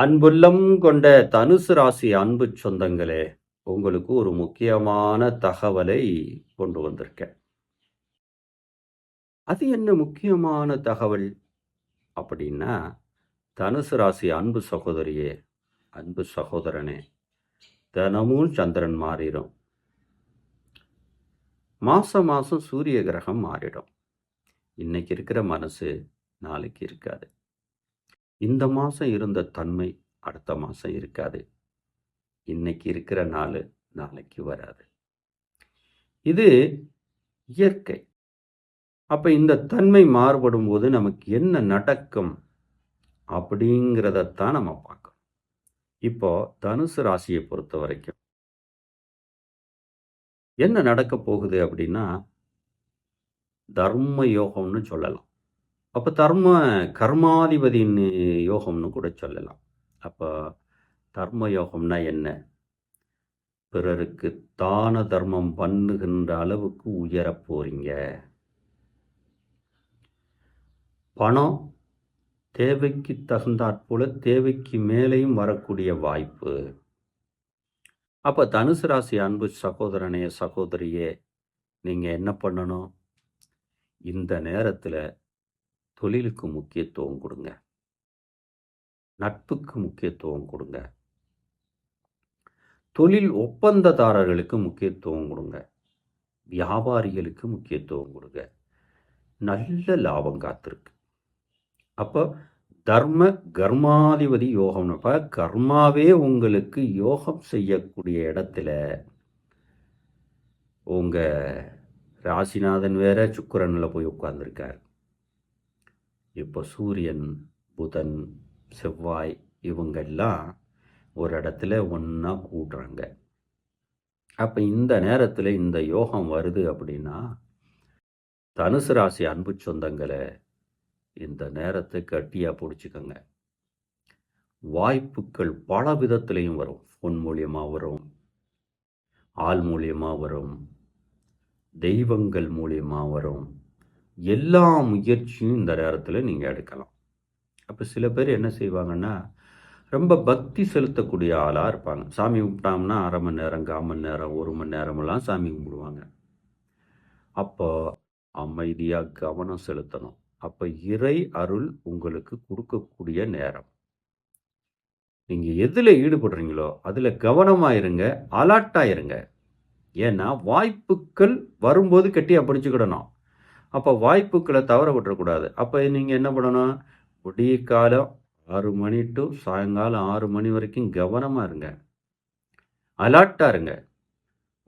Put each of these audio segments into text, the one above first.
அன்புள்ளம் கொண்ட தனுசு ராசி அன்பு சொந்தங்களே உங்களுக்கு ஒரு முக்கியமான தகவலை கொண்டு வந்திருக்கேன். அது என்ன முக்கியமான தகவல்? அப்படின்னா தனுசு ராசி அன்பு சகோதரியே அன்பு சகோதரனே தினமும் சந்திரன் மாறிடும். மாசம் மாசம் சூரிய கிரகம் மாறிடும். இன்னைக்கு இருக்கிற மனசு நாளைக்கு இருக்காது. இந்த மாதம் இருந்த தன்மை அடுத்த மாதம் இருக்காது. இன்னைக்கு இருக்கிற நாள் நாளைக்கு வராது. இது இயற்கை. அப்போ இந்த தன்மை மாறுபடும் போது நமக்கு என்ன நடக்கும் அப்படிங்கிறதத்தான் நம்ம பார்க்கணும். இப்போ தனுசு ராசியை பொறுத்த வரைக்கும் என்ன நடக்க போகுது அப்படின்னா தர்ம யோகம்னு சொல்லலாம். அப்போ தர்ம கர்மாதிபதியின் யோகம்னு கூட சொல்லலாம். அப்போ தர்ம யோகம்னா என்ன? பிறருக்கு தான தர்மம் பண்ணுகின்ற அளவுக்கு உயரப் போகிறீங்க பணம் தேவைக்கு தகுந்தாற்போல தேவைக்கு மேலேயும் வரக்கூடிய வாய்ப்பு. அப்போ தனுசு ராசி அன்பு சகோதரனே சகோதரியே நீங்கள் என்ன பண்ணணும்? இந்த நேரத்தில் தொழிலுக்கு முக்கியத்துவம் கொடுங்க. நட்புக்கு முக்கியத்துவம் கொடுங்க. தொழில் ஒப்பந்ததாரர்களுக்கு முக்கியத்துவம் கொடுங்க. வியாபாரிகளுக்கு முக்கியத்துவம் கொடுங்க. நல்ல லாபம் காத்திருக்கு. அப்போ தர்ம கர்மாதிபதி யோகம்னப்போ கர்மாவே உங்களுக்கு யோகம் செய்யக்கூடிய இடத்துல உங்கள் ராசிநாதன் வேற சுக்கரனில் போய் உட்கார்ந்துருக்கார். இப்போ சூரியன் புதன் செவ்வாய் இவங்கெல்லாம் ஒரு இடத்துல ஒன்றா கூடுறாங்க. அப்போ இந்த நேரத்தில் இந்த யோகம் வருது அப்படின்னா தனுசு ராசி அன்பு சொந்தங்களை இந்த நேரத்தை கட்டியாக பிடிச்சிக்கோங்க. வாய்ப்புகள் பல விதத்துலேயும் வரும். ஃபோன் மூலியமாக வரும் ஆள் மூலியமாக வரும் தெய்வங்கள் மூலியமாக வரும். எல்லா முயற்சியும் இந்த நேரத்தில் நீங்கள் எடுக்கலாம். அப்போ சில பேர் என்ன செய்வாங்கன்னா ரொம்ப பக்தி செலுத்தக்கூடிய ஆளாக இருப்பாங்க. சாமி கும்பிட்டாங்கன்னா அரை மணி நேரம் கால் மணி நேரம் ஒரு மணி நேரமெல்லாம் சாமி கும்பிடுவாங்க. அப்போ அமைதியாக கவனம் செலுத்தணும். அப்போ இறை அருள் உங்களுக்கு கொடுக்கக்கூடிய நேரம். நீங்கள் எதில் ஈடுபடுறீங்களோ அதில் கவனமாக இருங்க அலர்ட்டாக இருங்க. ஏன்னா வாய்ப்புகள் வரும்போது கட்டியாக பிடிச்சிக்கிடணும். அப்போ வாய்ப்புகளை தவற விட்டுறக்கூடாது. அப்போ நீங்கள் என்ன பண்ணணும்? விடிய காலம் ஆறு மணி டு சாயங்காலம் ஆறு மணி வரைக்கும் கவனமாக இருங்க. அலர்ட்டாக இருங்க.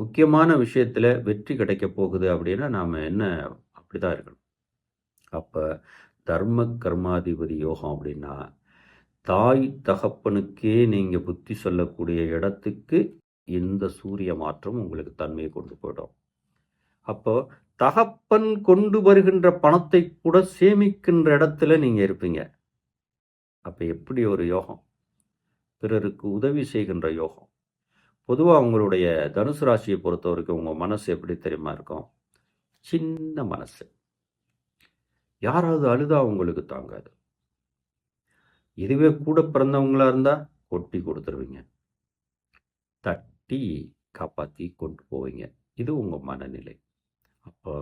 முக்கியமான விஷயத்தில் வெற்றி கிடைக்க போகுது அப்படின்னா நாம் என்ன அப்படி தான் இருக்கணும். அப்போ தர்ம கர்மாதிபதி யோகம் அப்படின்னா தாய் தகப்பனுக்கே நீங்கள் புத்தி சொல்லக்கூடிய இடத்துக்கு இந்த சூரிய மாற்றம் உங்களுக்கு தன்மையை கொண்டு போயிடும். அப்போ தகப்பன் கொண்டு வருகின்ற பணத்தை கூட சேமிக்கின்ற இடத்துல நீங்கள் இருப்பீங்க. அப்போ எப்படி ஒரு யோகம்? பிறருக்கு உதவி செய்கின்ற யோகம். பொதுவாக உங்களுடைய தனுசு ராசியை பொறுத்த வரைக்கும் உங்கள் மனசு எப்படி தெரியுமா இருக்கும்? சின்ன மனசு. யாராவது அழுதா உங்களுக்கு தாங்காது. இதுவே கூட பிறந்தவங்களா இருந்தால் கொட்டி கொடுத்துருவீங்க. தட்டி காப்பாற்றி கொண்டு போவீங்க. இது உங்கள் மனநிலை. அப்போ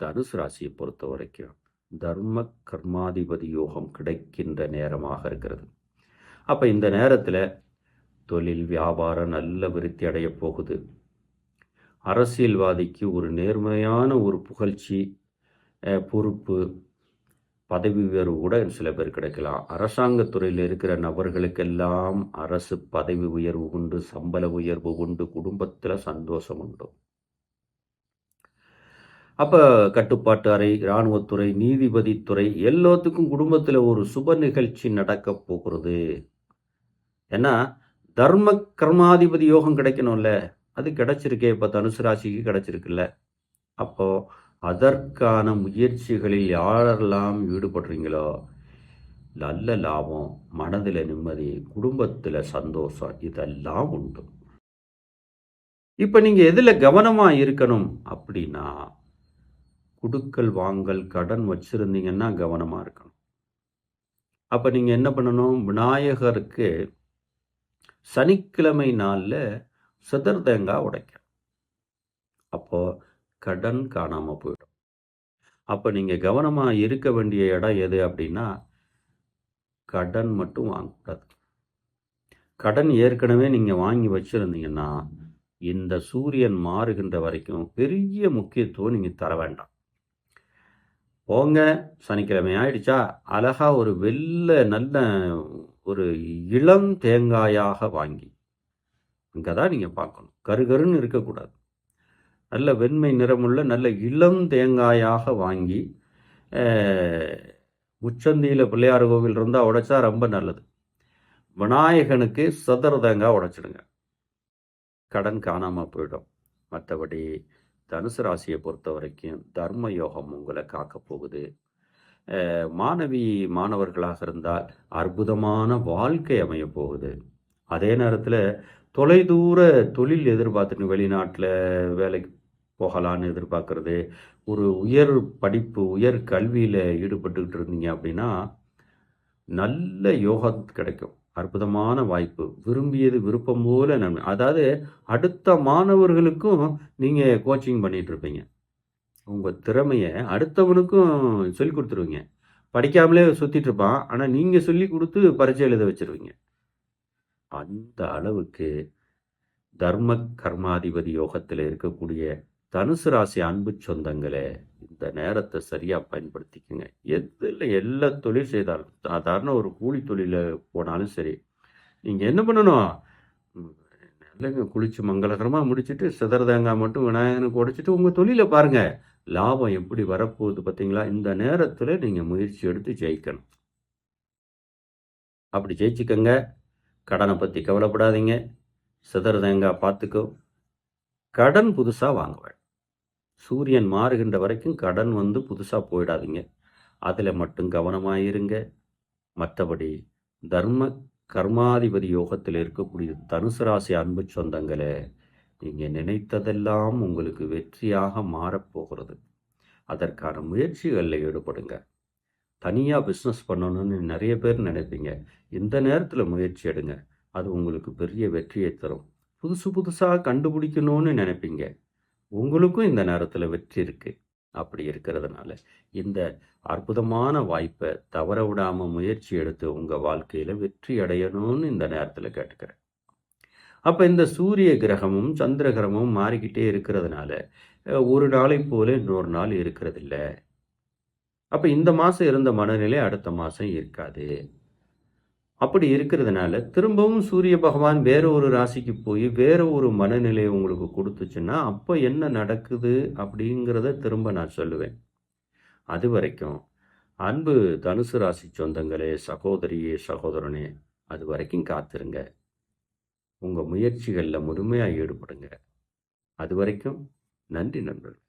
தனுசு ராசியை பொறுத்த வரைக்கும் தர்ம கர்மாதிபதி யோகம் கிடைக்கின்ற நேரமாக இருக்கிறது. அப்போ இந்த நேரத்தில் தொழில் வியாபாரம் நல்ல விருத்தி அடைய போகுது. அரசியல்வாதிக்கு ஒரு நேர்மையான ஒரு புகழ்ச்சி பொறுப்பு பதவி உயர்வு கூட சில பேர் கிடைக்கலாம். அரசாங்கத்துறையில் இருக்கிற நபர்களுக்கெல்லாம் அரசு பதவி உயர்வு உண்டு சம்பள உயர்வு உண்டு குடும்பத்தில் சந்தோஷம் உண்டு. அப்போ கட்டுப்பாட்டு அறை இராணுவத்துறை நீதிபதித்துறை எல்லாத்துக்கும் குடும்பத்தில் ஒரு சுப நிகழ்ச்சி நடக்க போகிறது. ஏன்னா தர்ம கர்மாதிபதி யோகம் கிடைக்கணும்ல. அது கிடைச்சிருக்கே. இப்போ தனுசு ராசிக்கு கிடைச்சிருக்குல்ல. அப்போ அதற்கான முயற்சிகளில் யாரெல்லாம் ஈடுபடுறீங்களோ நல்ல லாபம் மனதில் நிம்மதி குடும்பத்தில் சந்தோஷம் இதெல்லாம் உண்டு. இப்போ நீங்கள் எதில் கவனமாக இருக்கணும் அப்படின்னா குடுக்கல் வாங்கல் கடன் வச்சுருந்தீங்கன்னா கவனமாக இருக்கணும். அப்போ நீங்கள் என்ன பண்ணணும்? விநாயகருக்கு சனிக்கிழமை நாளில் சிதர் தேங்காய் உடைக்கணும். அப்போது கடன் காணாமல் போயிடும். அப்போ நீங்கள் கவனமாக இருக்க வேண்டிய இடம் எது அப்படின்னா கடன் மட்டும் வாங்கக்கூடாது. கடன் ஏற்கனவே நீங்கள் வாங்கி வச்சுருந்தீங்கன்னா இந்த சூரியன் மாறுகின்ற வரைக்கும் பெரிய முக்கியத்துவம் நீங்கள் தர வேண்டாம். போங்க சனிக்கிழமை ஆயிடுச்சா? அழகா ஒரு வெள்ளை நல்ல ஒரு இளம் தேங்காயாக வாங்கி அங்கே தான் நீங்கள் பார்க்கணும் கருகருன்னு இருக்கக்கூடாது. நல்ல வெண்மை நிறமுள்ள நல்ல இளம் தேங்காயாக வாங்கி உச்சந்தியில் பிள்ளையார் கோவில் இருந்தால் உடைச்சா ரொம்ப நல்லது. விநாயகனுக்கு சதுர தேங்காய் உடைச்சிடுங்க. கடன் காணாமல் போயிடும். மற்றபடி தனுசு ராசியை பொறுத்த வரைக்கும் தர்ம யோகம் உங்களை காக்க போகுது. மாணவி மாணவர்களாக இருந்தால் அற்புதமான வாழ்க்கை அமைய போகுது. அதே நேரத்தில் தொலைதூர தொழில் எதிர்பார்த்துட்டு வெளிநாட்டில் வேலைக்கு போகலான்னு எதிர்பார்க்கறது. ஒரு உயர் படிப்பு உயர் கல்வியில் ஈடுபட்டுக்கிட்டு இருந்தீங்க அப்படின்னா நல்ல யோகம் கிடைக்கும். அற்புதமான வாய்ப்பு. விரும்பியது விருப்பம் போல நன்மை. அதாவது அடுத்த மாணவர்களுக்கும் நீங்கள் கோச்சிங் பண்ணிகிட்ருப்பீங்க உங்கள் திறமையை அடுத்தவனுக்கும் சொல்லி கொடுத்துருவீங்க. படிக்காமலே சுற்றிட்டு இருப்பான் ஆனால் நீங்கள் சொல்லி கொடுத்து பரிச்சை எழுத வச்சுருவீங்க. அந்த அளவுக்கு தர்ம கர்மாதிபதி யோகத்தில் இருக்கக்கூடிய தனுசு ராசி அன்பு சொந்தங்களே இந்த நேரத்தை சரியாக பயன்படுத்திக்கோங்க. எதில் எல்லா தொழில் செய்தாலும் சாதாரண ஒரு கூலி தொழிலில் போனாலும் சரி நீங்கள் என்ன பண்ணணும்? இல்லைங்க குளிச்சு மங்களகரமாக முடிச்சுட்டு சிதற தேங்காய் மட்டும் விநாயகனுக்கு உடைச்சிட்டு உங்கள் தொழிலை பாருங்கள் லாபம் எப்படி வரப்போகுது பார்த்தீங்களா இந்த நேரத்தில் நீங்கள் முயற்சி எடுத்து ஜெயிக்கணும். அப்படி ஜெயிச்சுக்கோங்க. கடனை பற்றி கவலைப்படாதீங்க. சிதற தேங்காய் பார்த்துக்கோ கடன் புதுசாக வாங்குவேன். சூரியன் மாறுகின்ற வரைக்கும் கடன் வந்து புதுசாக போயிடாதீங்க. அதில் மட்டும் கவனமாக இருங்க மற்றபடி தர்ம கர்மாதிபதி யோகத்தில் இருக்கக்கூடிய தனுசு ராசி அன்பு சொந்தங்களே நீங்கள் நினைத்ததெல்லாம் உங்களுக்கு வெற்றியாக மாறப்போகிறது. அதற்கான முயற்சிகளில் ஈடுபடுங்க. தனியாக பிஸ்னஸ் பண்ணணும்னு நிறைய பேர் நினைப்பீங்க. இந்த நேரத்தில் முயற்சி எடுங்க. அது உங்களுக்கு பெரிய வெற்றியை தரும். புதுசு புதுசாக கண்டுபிடிக்கணும்னு நினைப்பீங்க. உங்களுக்கும் இந்த நேரத்தில் வெற்றி இருக்குது அப்படி இருக்கிறதுனால இந்த அற்புதமான வாய்ப்பை தவற விடாமல் முயற்சி எடுத்து உங்கள் வாழ்க்கையில் வெற்றி அடையணும்னு இந்த நேரத்தில் கேட்டுக்கிறேன். அப்போ இந்த சூரிய கிரகமும் சந்திர கிரகமும் மாறிக்கிட்டே இருக்கிறதுனால ஒரு நாளை போல இன்னொரு நாள் இருக்கிறதில்ல. அப்போ இந்த மாதம் இருந்த மனநிலை அடுத்த மாதம் இருக்காது. அப்படி இருக்கிறதுனால திரும்பவும் சூரிய பகவான் வேற ஒரு ராசிக்கு போய் வேற ஒரு மனநிலையை உங்களுக்கு கொடுத்துச்சுன்னா அப்போ என்ன நடக்குது அப்படிங்கிறத திரும்ப நான் சொல்லுவேன். அது வரைக்கும் அன்பு தனுசு ராசி சொந்தங்களே சகோதரியே சகோதரனே அது வரைக்கும் காத்திருங்க. உங்கள் முயற்சிகளில் முழுமையாக ஈடுபடுங்க. அது வரைக்கும் நன்றி நண்பர்கள்.